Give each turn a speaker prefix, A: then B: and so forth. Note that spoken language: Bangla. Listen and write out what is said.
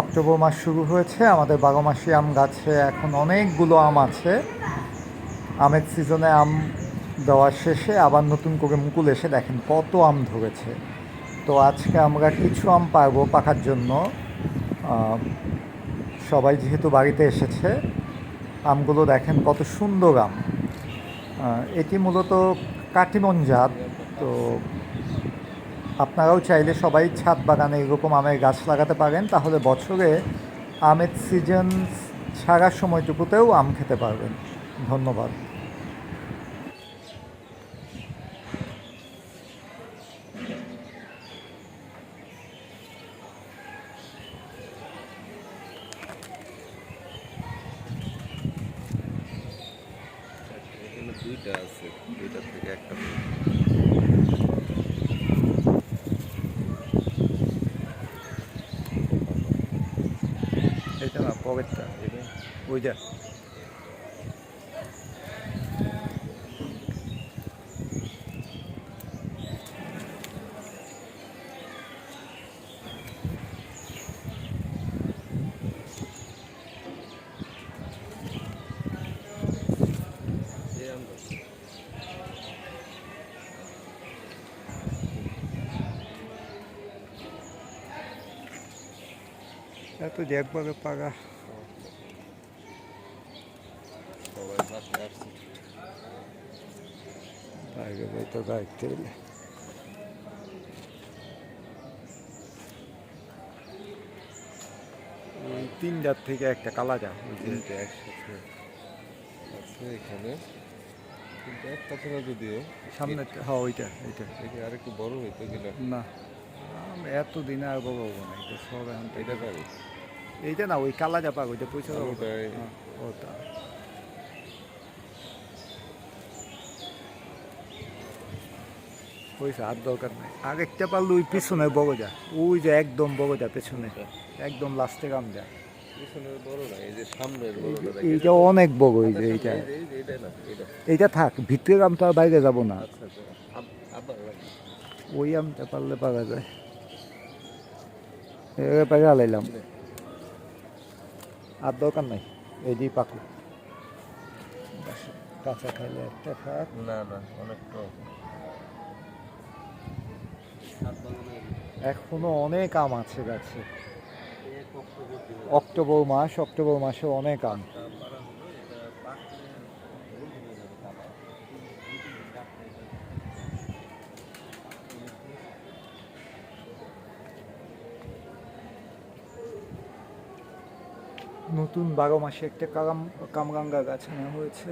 A: অক্টোবর মাস শুরু হয়েছে, আমাদের বারো মাসি আম গাছে এখন অনেকগুলো আম আছে। আমের সিজনে আম দেওয়া শেষে আবার নতুন করে মুকুল এসে দেখেন কত আম ধরেছে। তো আজকে আমরা কিছু আম পারব পাকার জন্য। সবাই যেহেতু বাড়িতে এসেছে, আমগুলো দেখেন কত সুন্দর আম। এটি মূলত কাটিমন জাত, তো আপনারাও চাইলে সবাই ছাদ বাগানে এরকম আমের গাছ লাগাতে পারেন, তাহলে বছরে আমের সিজন ছাড়া সময়টুকুতেও আম খেতে পারবেন। ধন্যবাদ।
B: দুইটা আছে থেকে একটা
A: এটা না এত
B: বাসে আসছে
A: বাইরে গাইতে গেলে ওই তিনটার থেকে একটা কালা যা ওই
B: তিনটে একসাথে। আছে এখানে। কিন্তু একটা যদিও?
A: সামনে হ্যাঁ ওইটা ওইটা।
B: দেখি আরেকটু বড় হইতো কিনা?
A: না। আম এত দিনে আর বড় হব না এটা সব এখন
B: এটা
A: এইটা না ওই কালা জাপা ওইটা পয়সা
B: ওটাই
A: ওটা। পয়সা আর দরকার নাই। একটা পারলে ওই পিছনে যা ওই যে একদম যা পেছনে একদম লাস্টে কাম যা এইটা অনেক বড় এই যে এইটা।
B: এই যে- এই যে এটা না এটা
A: এইটা থাক ভিতরে আমটা বাইরে যাব না।
B: আচ্ছা আচ্ছা।
A: ওই আমটা পারলে পারা যায়। এবারে পারে আলাইলাম আর দরকার নাই এই দিয়ে পাকু কাঁচা খাইলে একটা খাক
B: না না অনেক টক
A: এখনও অনেক আম আছে গাছে। অক্টোবর মাস অক্টোবর মাসে অনেক আম। নতুন বারো মাসে একটা কারাম কামরাঙ্গা গাছ নেওয়া হয়েছে।